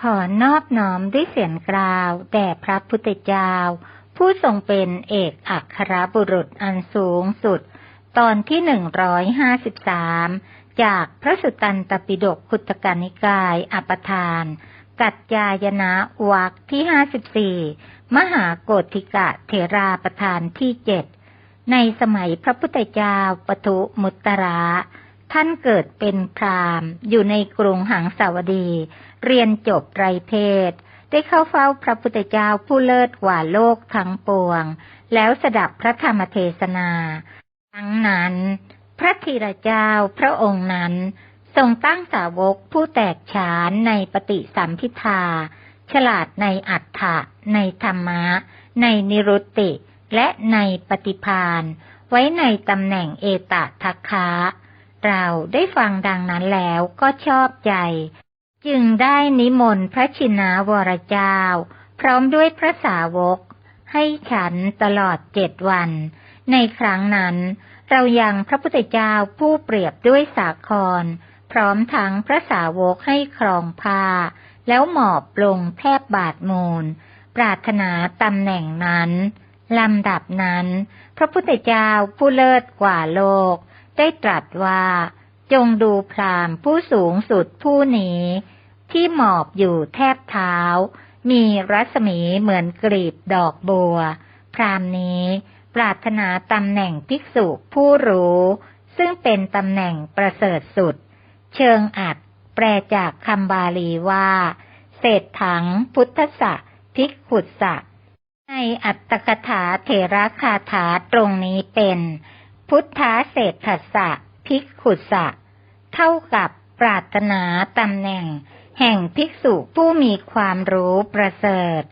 ขอนอบน้อมด้วยเสียงกล่าวแด่พระพุทธเจ้า ผู้ทรงเป็นเอกอัครบุรุษอันสูงสุด ตอนที่หนึ่งร้อยห้าสิบสามจากพระสุตตันตปิฎกขุตกานิกายอปทาน กัจจายนะวักที่ห้าสิบสี่มหาโกธิกะเถราประธานที่เจ็ดในสมัยพระพุทธเจ้าปทุมุตตระ ท่านเกิดเป็นพราหมณ์อยู่ในกรุงหังสาวดี เรียนจบไรเพศ ได้เข้าเฝ้าพระพุทธเจ้าผู้เลิศกว่าโลกทั้งปวง แล้วสดับพระธรรมเทศนา ทั้งนั้น พระธีรเจ้าพระองค์นั้น ทรงตั้งสาวกผู้แตกฉานในปฏิสัมพิทา ฉลาดในอัฏฐะในธรรมะ ในนิรุตติ และในปฏิพานไว้ในตำแหน่งเอตทัคคะเราได้ฟังดังนั้นแล้วก็ชอบใจ จึงได้นิมนต์พระชินาวรเจ้า พร้อมด้วยพระสาวก ให้ฉันตลอดเจ็ดวัน ในครั้งนั้น เรายังพระพุทธเจ้าผู้เปรียบด้วยสาคร พร้อมทั้งพระสาวกให้ครองผ้า แล้วหมอบลงแทบบาทมูล ปรารถนาตำแหน่งนั้นลำดับนั้น พระพุทธเจ้าผู้เลิศกว่าโลก ได้ตรัสว่า จงดูพรามผู้สูงสุดผู้นี้ ที่หมอบอยู่แทบเท้า มีรัศมีเหมือนกลีบดอกบัว พรามนี้ปรารถนาตำแหน่งภิกษุผู้รู้ ซึ่งเป็นตำแหน่งประเสริฐสุด เชิงอัด แปลจากคำบาลีว่า เศษถังพุทธะภิกขุสะในอัตตกถาเถระคาถาตรงนี้เป็น พุทธาเศรษฐสะภิกขุสะเท่ากับปรารถนาตำแหน่ง แห่งภิกษุผู้มีความรู้ประเสริฐ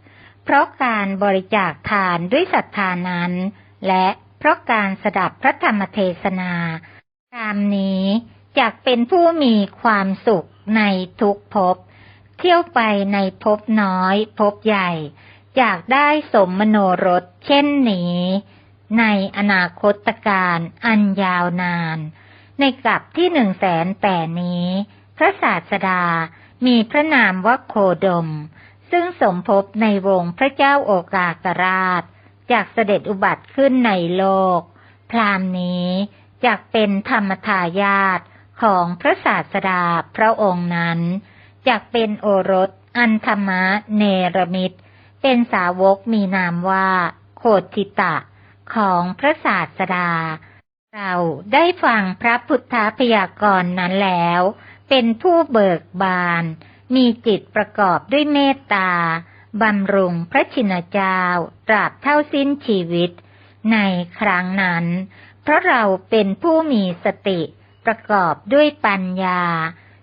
เพราะการบริจาคทานด้วยศรัทธานั้น และเพราะการสดับพระธรรมเทศนา ตามนี้จากเป็นผู้มีความสุขในทุกภพ เที่ยวไปในภพน้อยภพใหญ่อยากได้สมมโนรสเช่นนี้ ในอนาคตการอันยาวนาน ในกลับที่หนึ่งแสนแปดนี้ พระศาสดา มีพระนามว่าโคดม ซึ่งสมภพในวงพระเจ้าโอกากราช จากเสด็จอุบัติขึ้นในโลก พรามนี้จากเป็นธรรมทายาทของพระศาสดาพระองค์นั้นจากเป็นโอรส อันธรรมะเนรมิตเป็นสาวกมีนามว่า โคติตะ ของพระศาสดา เราได้ฟังพระพุทธพยากรณ์นั้นแล้ว เป็นผู้เบิกบาน มีจิตประกอบด้วยเมตตา บำรุงพระชินเจ้า ตราบเท่าสิ้นชีวิต ในครั้งนั้น เพราะเราเป็นผู้มีสติประกอบด้วยปัญญา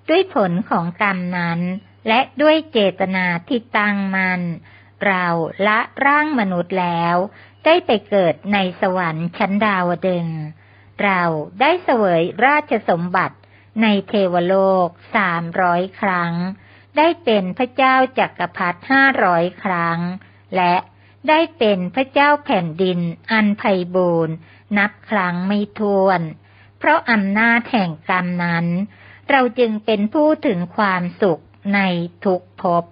ด้วยผลของกรรมนั้น และด้วยเจตนาที่ตั้งมัน เราละร่างมนุษย์แล้ว ได้ไปเกิดในสวรรค์ชั้นดาวดึง เราได้เสวยราชสมบัติ ในเทวโลกสามร้อยครั้ง ได้เป็นพระเจ้าจักรพรรดิห้าร้อยครั้ง และได้เป็นพระเจ้าแผ่นดินอันไพบูรณ์นับครั้งไม่ถ้วน เพราะอำนาจแห่งกรรมนั้น เราจึงเป็นผู้ถึงความสุขในทุกภพ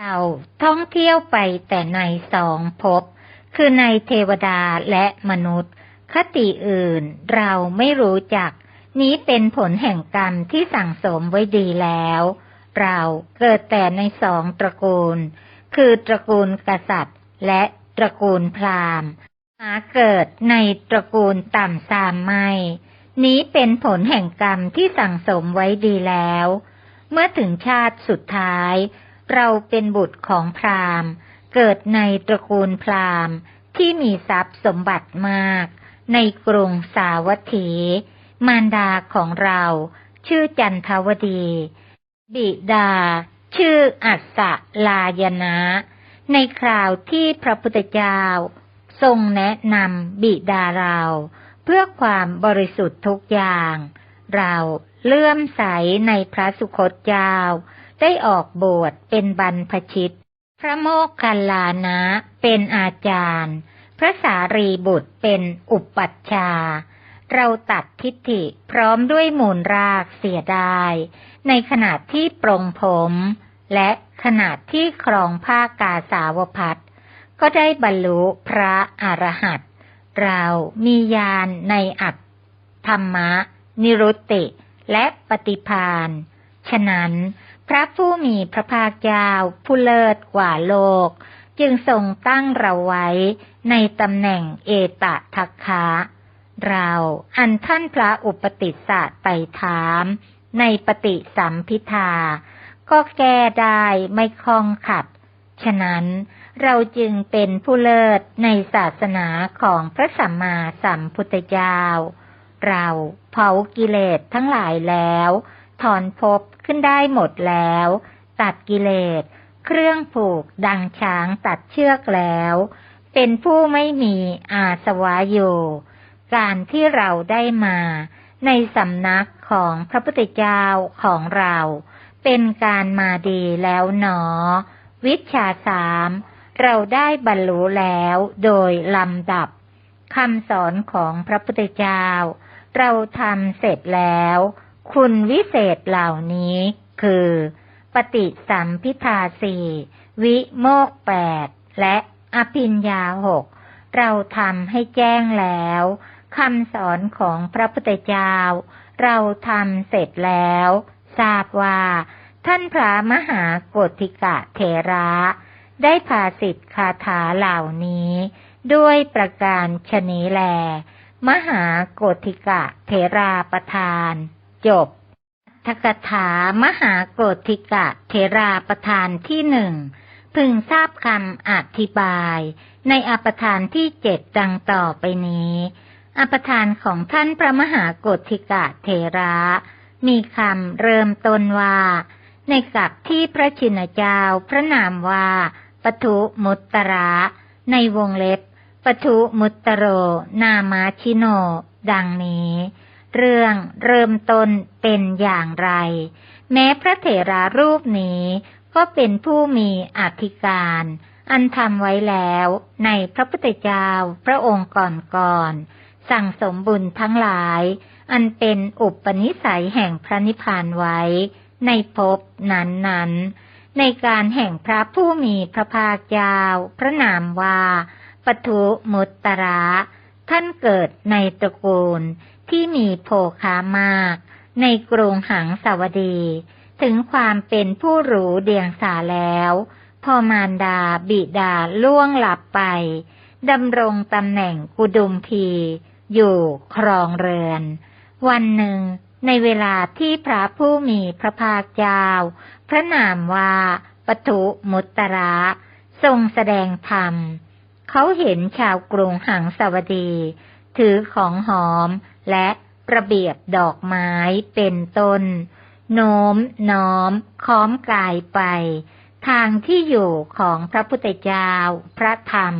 เราท่องเที่ยวไปแต่ในสองภพคือในเทวดาและมนุษย์ คติอื่นเราไม่รู้จัก นี้เป็นผลแห่งกรรมที่สั่งสมไว้ดีแล้ว เราเกิดแต่ในสองตระกูล คือตระกูลกษัตริย์ และตระกูลพราหมณ์ หาเกิดในตระกูลต่ำซามไม่ นี้เป็นผลแห่งกรรมที่สั่งสมไว้ดีแล้ว เมื่อถึงชาติสุดท้าย เราเป็นบุตรของพราหมณ์ เกิดในตระกูลพราหมณ์ที่มีทรัพย์สมบัติมาก ในกรุงสาวัตถี มารดาของเรา ชื่อจันทวดี บิดา ชื่ออัสสลายนะ ในคราวที่พระพุทธเจ้า ทรงแนะนำบิดาเรา เพื่อความบริสุทธิ์ทุกอย่าง เราเลื่อมใสในพระสุคตเจ้า ได้ออกบวชเป็นบรรพชิต พระโมคคัลลานะเป็นอาจารย์ พระสารีบุตรเป็นอุปัชฌาย์ เราตัดทิฏฐิพร้อมด้วยมูลรากเสียได้ในขณะที่ปรงผม และขณะที่ครองผ้ากาสาวพัดก็ได้บรรลุพระอรหันต์เรามีญาณในอัตธรรมะ นิรุตติ และปฏิพานฉะนั้น พระผู้มีพระภาคเจ้าผู้เลิศกว่าโลก จึงทรงตั้งเราไว้ในตำแหน่งเอตทัคคะ เราอันท่านพระอุปติสสะไตถาม ในปฏิสัมพิทา ก็แก้ได้ไม่คล่องขัด ฉะนั้นเราจึงเป็นผู้เลิศในศาสนาของพระสัมมาสัมพุทธเจ้า เราเผากิเลสทั้งหลายแล้ว ถอนภพขึ้นได้หมดแล้ว ตัดกิเลส เครื่องผูกดังช้างตัดเชือกแล้ว เป็นผู้ไม่มีอาสวะอยู่ การที่เราได้มา ในสำนักของพระพุทธเจ้าของเรา เป็นการมาดีแล้วหนอ วิชาสามเราได้บรรลุแล้วโดยลำดับคำสอนของพระพุทธเจ้า เราทำเสร็จแล้ว คุณวิเศษเหล่านี้คือ ปฏิสัมพิทาสี่วิโมกแปดและอภิญญาหกเราทำให้แจ้งแล้ว คำสอนของพระพุทธเจ้า เราทำเสร็จแล้ว ทราบว่า ท่านพระมหากติกะเถระ ได้พาสิทธิคาถาเหล่านี้ ด้วยประการชนีแล มหาโกธิกะเทราประทาน จบทกถามหาโกธิกะเทราประทานที่หนึ่งพึงทราบคำอธิบาย ในอปทานที่เจ็ดดังต่อไปนี้ อปทานของท่านพระมหาโกธิกะเทระ มีคำเริ่มต้นว่า ในกับที่พระชินเจ้าพระนามว่าปทุมุตตระ ในวงเล็บปทุมุตตโร นามาชิโน ดังนี้ เรื่องเริ่มต้นเป็นอย่างไร แม้พระเถรารูปนี้ก็เป็นผู้มีอธิการ อันทำไว้แล้วในพระพุทธเจ้าพระองค์ก่อนๆ สั่งสมบุญทั้งหลาย อันเป็นอุปนิสัยแห่งพระนิพพานไว้ ในภพนั้นๆ ในการแห่งพระผู้มีพระภาคเจ้าพระนามว่าปทุมุตตระท่านเกิดในตระกูลที่มีโภคามาก ในกรุงหังสาวดี ถึงความเป็นผู้รู้เดียงสาแล้ว พอมารดาบิดาล่วงหลับไปดำรงตำแหน่งกุดุมพี อยู่ครองเรือน วันหนึ่ง ในเวลาที่พระผู้มีพระภาคเจ้า พระนามว่าปทุมุตตระทรงแสดงธรรม เขาเห็นชาวกรุงหังสวดี ถือของหอมและระเบียบดอกไม้เป็นต้น โน้มน้อม ค้อมกายไป ทางที่อยู่ของพระพุทธเจ้า พระธรรม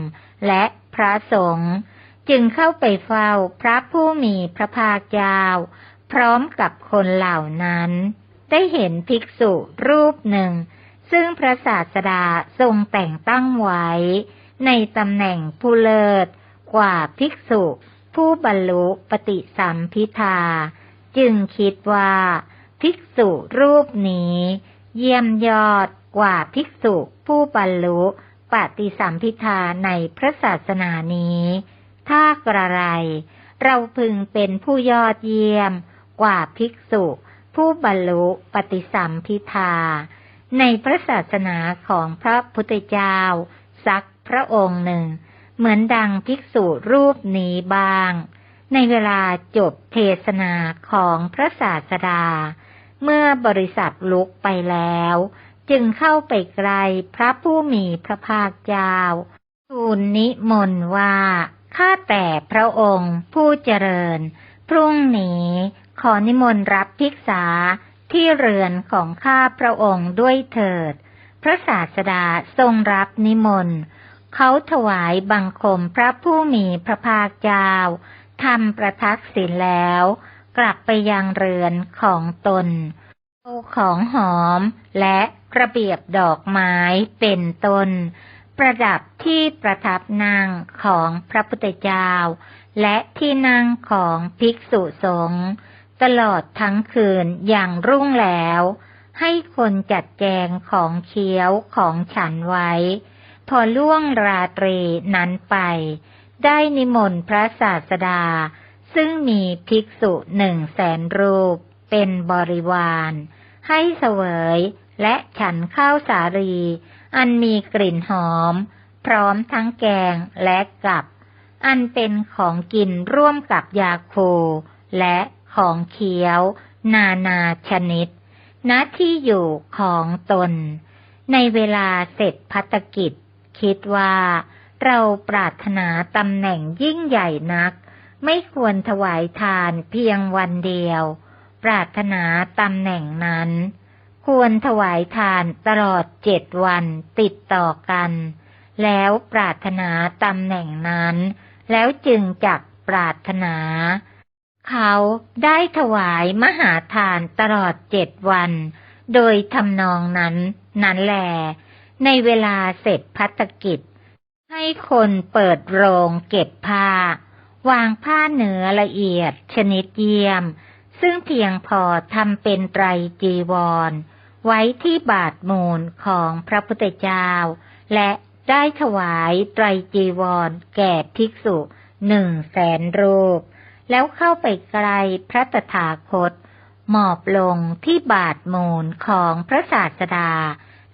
และพระสงฆ์ จึงเข้าไปเฝ้าพระผู้มีพระภาคเจ้า พร้อมกับคนเหล่านั้น ได้เห็นภิกษุรูปหนึ่ง ซึ่งพระศาสดาทรงแต่งตั้งไว้ ในตำแหน่งผู้เลิศ กว่าภิกษุ ผู้บรรลุปฏิสัมพิทา จึงคิดว่า ภิกษุรูปนี้ เยี่ยมยอดกว่าภิกษุผู้บรรลุปฏิสัมพิทาในพระศาสนานี้ กระไร เราพึงเป็นผู้ยอดเยี่ยม กว่าภิกษุ ผู้บรรลุปฏิสัมพิทา ในพระศาสนาของพระพุทธเจ้า สักพระองค์หนึ่ง เหมือนดังภิกษุรูปนี้บ้าง ในเวลาจบเทศนาของพระศาสดา เมื่อบริษัทลุกไปแล้ว จึงเข้าไปไกลพระผู้มีพระภาคเจ้าทูลนิมนต์ว่า ข้าแต่พระองค์ผู้เจริญ พรุ่งนี้ขอนิมนต์รับภิกษาที่เรือนของข้าพระองค์ด้วยเถิด พระศาสดาทรงรับนิมนต์เขาถวายบังคมพระผู้มีพระภาคเจ้าทำประทักษิณแล้ว กลับไปยังเรือนของตนเอาของหอมและกระเบียบดอกไม้เป็นต้น ประดับที่ประทับนั่งของพระพุทธเจ้า และที่นั่งของภิกษุสงฆ์ตลอดทั้งคืนอย่างรุ่งแล้ว ให้คนจัดแจงของเคี้ยวของฉันไว้ พอล่วงราตรีนั้นไป ได้นิมนต์พระศาสดา ซึ่งมีภิกษุหนึ่งแสนรูปเป็นบริวาร ให้เสวยและฉันข้าวสาลี อันมีกลิ่นหอม พร้อมทั้งแกงและกับ อันเป็นของกินร่วมกับยาโค และของเคี้ยว นานาชนิดณที่อยู่ของตน ในเวลาเสร็จพัตกิจ คิดว่า เราปรารถนาตำแหน่งยิ่งใหญ่นัก ไม่ควรถวายทานเพียงวันเดียว ปรารถนาตำแหน่งนั้น ควรถวายทานตลอดเจ็ดวันติดต่อกัน แล้วปรารถนาตำแหน่งนั้น แล้วจึงจักปรารถนา เขาได้ถวายมหาทานตลอดเจ็ดวัน โดยทำนองนั้น นั้นแหลในเวลาเสร็จพัตกิจ ให้คนเปิดโรงเก็บผ้า วางผ้าเนื้อละเอียดชนิดเยี่ยมซึ่งเพียงพอทำเป็นไตรจีวร ไว้ที่บาทมูลของพระพุทธเจ้า และได้ถวายไตรจีวรแก่ภิกษุหนึ่งแสนรูป แล้วเข้าไปไกลพระตถาคต หมอบลงที่บาทมูลของพระศาสดา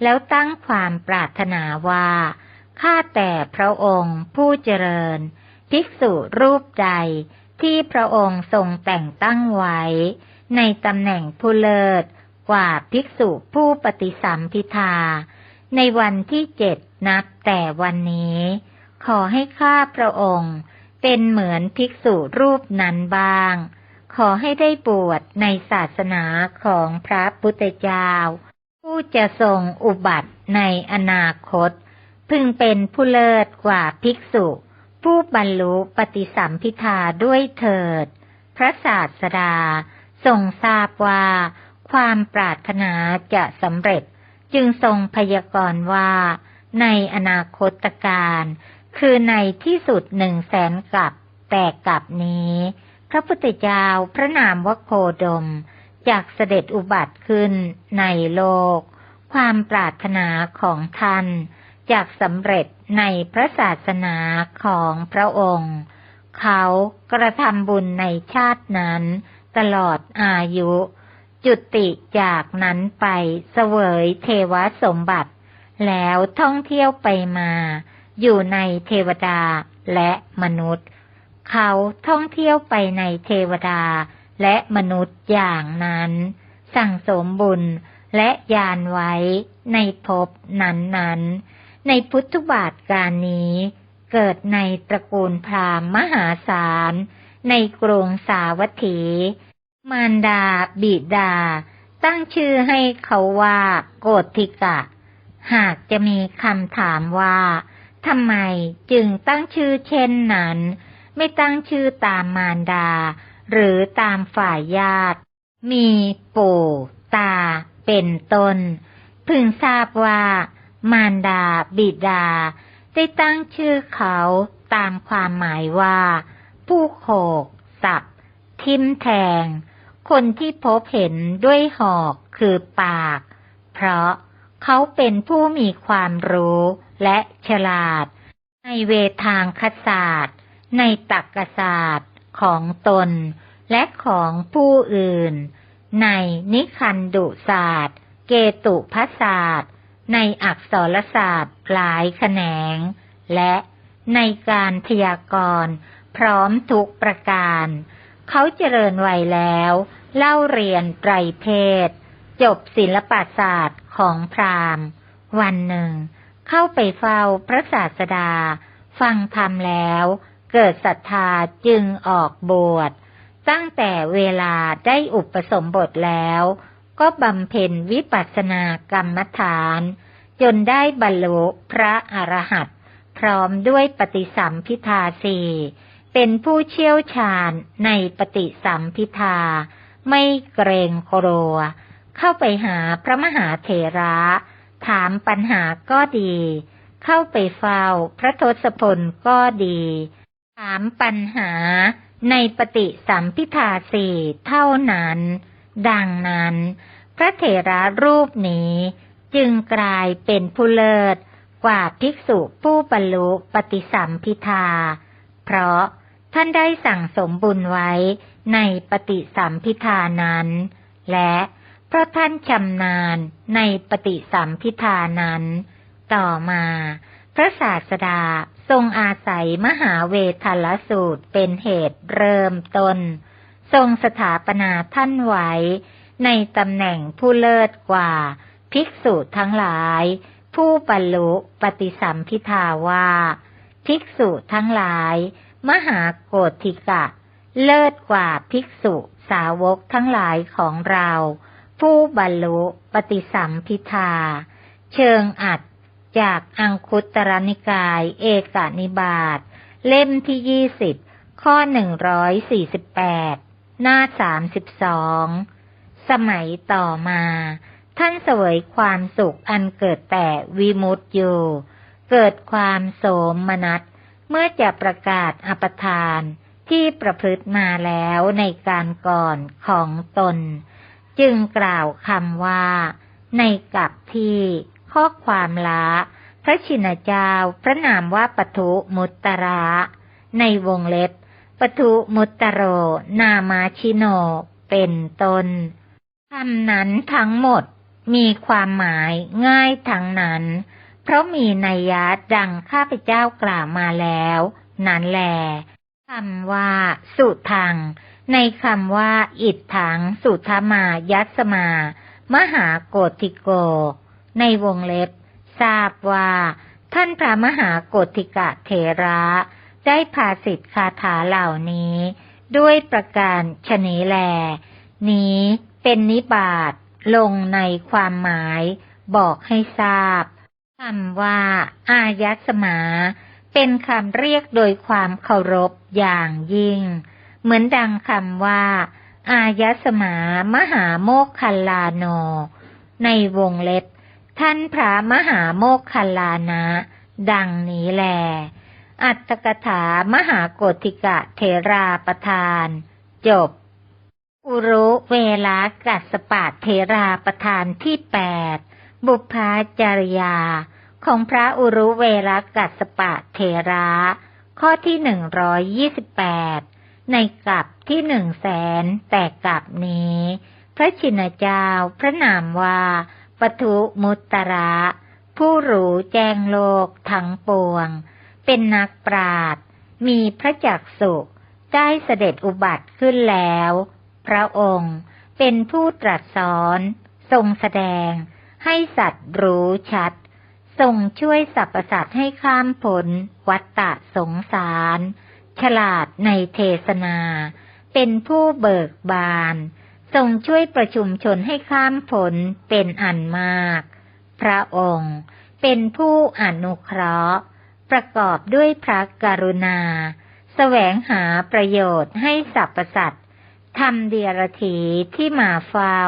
แล้วตั้งความปรารถนาว่า ข้าแต่พระองค์ผู้เจริญ ภิกษุรูปใดที่พระองค์ทรงแต่งตั้งไว้ ในตำแหน่งผู้เลิศ กว่าภิกษุผู้ปฏิสัมพิทา ในวันที่เจ็ดนับแต่วันนี้ ขอให้ข้าพระองค์ เป็นเหมือนภิกษุรูปนั้นบ้าง ขอให้ได้บวชในศาสนาของพระพุทธเจ้า ผู้จะทรงอุบัติในอนาคต พึงเป็นผู้เลิศกว่าภิกษุ ผู้บรรลุปฏิสัมพิทาด้วยเถิด พระศาสดาทรงทราบว่า ความปรารถนาจะสำเร็จ จึงทรงพยากรณ์ว่า ในอนาคตการคือในที่สุดหนึ่งแสนกับแต่กับนี้ พระพุทธเจ้าพระนามวโคดมจากเสด็จอุบัติขึ้นในโลก ความปรารถนาของท่านจากสำเร็จในพระศาสนาของพระองค์ เขากระทำบุญในชาตินั้น ตลอดอายุ จุติจากนั้นไปเสวยเทวสมบัติ แล้วท่องเที่ยวไปมา อยู่ในเทวดาและมนุษย์ เขาท่องเที่ยวไปในเทวดาและมนุษย์อย่างนั้น สั่งสมบุญและยานไว้ในภพนั้นๆ ในพุทธบาทการนี้ เกิดในตระกูลพราหมณ์มหาศาล ในกรุงสาวัตถี มารดาบิดา ตั้งชื่อให้เขาว่าโกธิกะ หากจะมีคำถามว่าทำไมจึงตั้งชื่อเช่นนั้น ไม่ตั้งชื่อตามมารดา หรือตามฝ่ายญาติ มีปู่ตา เป็นต้น พึงทราบว่า มารดาบิดา ได้ตั้งชื่อเขาตามความหมายว่า ผู้โขกสับทิมแทง คนที่พบเห็นด้วยหอกคือปาก เพราะเขาเป็นผู้มีความรู้และฉลาด ในเวทางคศาสตร์ ในตักกศาสตร์ของตน และของผู้อื่น ในนิคันดุศาสตร์ เกตุพศาสตร์ ในอักษรศาสตร์หลายแขนง และในการพยากรณ์พร้อมทุกประการ เขาเจริญวัยแล้ว เล่าเรียนไตรเพศ จบศิลปศาสตร์ของพราหมณ์ วันหนึ่ง เข้าไปเฝ้าพระศาสดา ฟังธรรมแล้ว เกิดศรัทธาจึงออกบวช ตั้งแต่เวลาได้อุปสมบทแล้ว ก็บำเพ็ญวิปัสสนากรรมฐาน จนได้บรรลุพระอรหันต์พร้อมด้วยปฏิสัมพิทาสี่ เป็นผู้เชี่ยวชาญในปฏิสัมพิทา ไม่เกรงกลัว เข้าไปหาพระมหาเถระ ถามปัญหาก็ดี เข้าไปเฝ้าพระทศพลก็ดี ถามปัญหาในปฏิสัมพิทาสี่เท่านั้น ดังนั้น พระเถระรูปนี้จึงกลายเป็นผู้เลิศกว่าภิกษุผู้บรรลุปฏิสัมพิทา เพราะ ท่านได้สั่งสมบุญไว้ในปฏิสัมพิทานั้น และเพราะท่านชำนาญในปฏิสัมพิทานั้น ต่อมา พระศาสดาทรงอาศัยมหาเวทลสูตรเป็นเหตุเริ่มต้น ทรงสถาปนาท่านไว้ ในตำแหน่งผู้เลิศกว่า ภิกษุทั้งหลาย ผู้บรรลุปฏิสัมพิทาว่า ภิกษุทั้งหลาย มหาโกธิกะ เลิศกว่าภิกษุสาวกทั้งหลายของเรา ผู้บรรลุปฏิสัมพิทา เชิงอัดจากอังคุตรนิกาย เอกนิบาตเล่มที่ยี่สิบข้อหนึ่งร้อยสี่สิบแปดหน้าสามสิบสองสมัยต่อมา ท่านเสวยความสุขอันเกิดแต่วิมุตติอยู่ เกิดความโสมนัส เมื่อจะประกาศอปทานที่ประพฤติมาแล้วในการก่อนของตน จึงกล่าวคำว่า ในกับที่ข้อความละพระชินเจ้าพระนามว่าปทุมุตตระในวงเล็บปทุมุตตโร นามาชิโน เป็นตนคำนั้นทั้งหมดมีความหมายง่ายทั้งนั้น เพราะมีนัยยะดังข้าพเจ้ากล่าวมาแล้ว นั้นแลคำว่า สุทัง ในคำว่า อิดถัง สุธมายัสมา มหาโกติโก ในวงเล็บ ทราบว่า ท่านพระมหาโกติกะเถระ ได้พาสิทธิคาถาเหล่านี้ ด้วยประการชนีแล นี้เป็นนิบาตลงในความหมาย บอกให้ทราบ คำว่า อายสมา เป็นคำเรียกโดยความเคารพอย่างยิ่ง เหมือนดังคำว่า อายสมามหาโมคคัลลาโน ในวงเล็บ ท่านพระมหาโมคคัลลานะ ดังนี้แล อัตถกถามหาโกติกะเทราประทาน จบ อุรุเวลากัสปะเทราประธานที่แปด บุพาจารยา ของพระอุรุเวลากัสปะเทระ ข้อที่หนึ่งร้อยยี่สิบแปดในกลับที่หนึ่งแสนแต่กลับนี้ พระชินเจ้าพระนามว่าปทุมุตตระผู้รู้แจ้งโลกทั้งปวง เป็นนักปราดมีพระจักสุได้เสด็จอุบัติขึ้นแล้ว พระองค์เป็นผู้ตรัสสอน ทรงแสดง ให้สัตว์รู้ชัด ทรงช่วยสรรพสัตว์ให้ข้ามผลวัตตะสงสาร ฉลาดในเทศนา เป็นผู้เบิกบาน ทรงช่วยประชุมชนให้ข้ามผลเป็นอันมาก พระองค์เป็นผู้อนุเคราะห์ ประกอบด้วยพระกรุณาแสวงหาประโยชน์ให้สรรพสัตว์ทำเดียรถีที่มาเฝ้า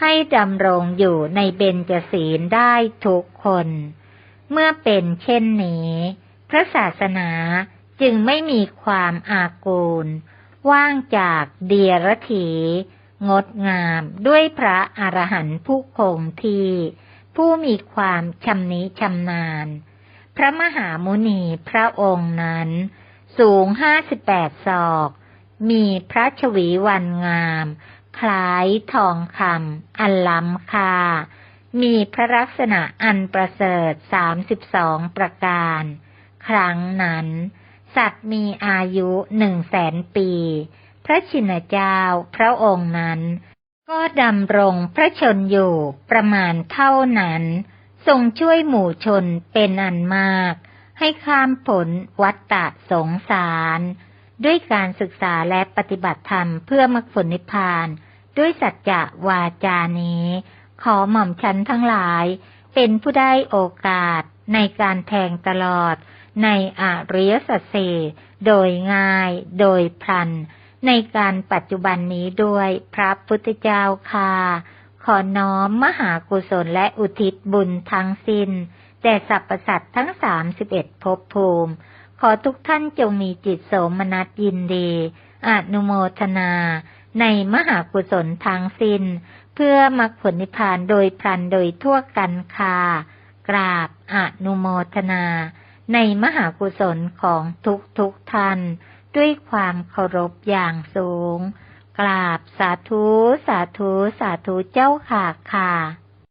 ให้ดำรงอยู่ในเบญจศีลได้ทุกคน เมื่อเป็นเช่นนี้ พระศาสนาจึงไม่มีความอากูล ว่างจากเดียรถี งดงามด้วยพระอรหันต์ผู้คงที่ ผู้มีความชำนิชำนาญ พระมหามุนีพระองค์นั้น สูงห้าสิบแปดศอก มีพระชวีวันงาม คล้ายทองคำอันล้ำค่า มีพระลักษณะอันประเสริฐสามสิบสองประการ ครั้งนั้น สัตว์มีอายุหนึ่งแสนปี พระชินเจ้าพระองค์นั้น ก็ดำรงพระชนอยู่ประมาณเท่านั้น ทรงช่วยหมู่ชนเป็นอันมาก ให้ข้ามผลวัตตะสงสารด้วยการศึกษาและปฏิบัติธรรมเพื่อมรรคผลนิพพาน ด้วยสัจจะวาจานี้ ขอหม่อมฉันทั้งหลาย เป็นผู้ได้โอกาสในการแทงตลอด ในอริยสัจสี่โดยง่าย โดยพลัน ในการปัจจุบันนี้ด้วยพระพุทธเจ้าค่ะขอน้อมมหากุศลและอุทิศบุญทั้งสิ้นแต่สรรพสัตว์ทั้งสามสิบเอ็ดภพภูมิ ขอทุกท่านจงมีจิตโสมนัสยินดี อนุโมทนา ในมหากุศลทางสิ้น เพื่อมรรคผลนิพพานโดยพลันโดยทั่วกันค่ะกราบอนุโมทนา ในมหากุศลของทุกทุกท่านด้วยความเคารพอย่างสูง กราบสาธุ สาธุ สาธุเจ้าค่ะค่ะ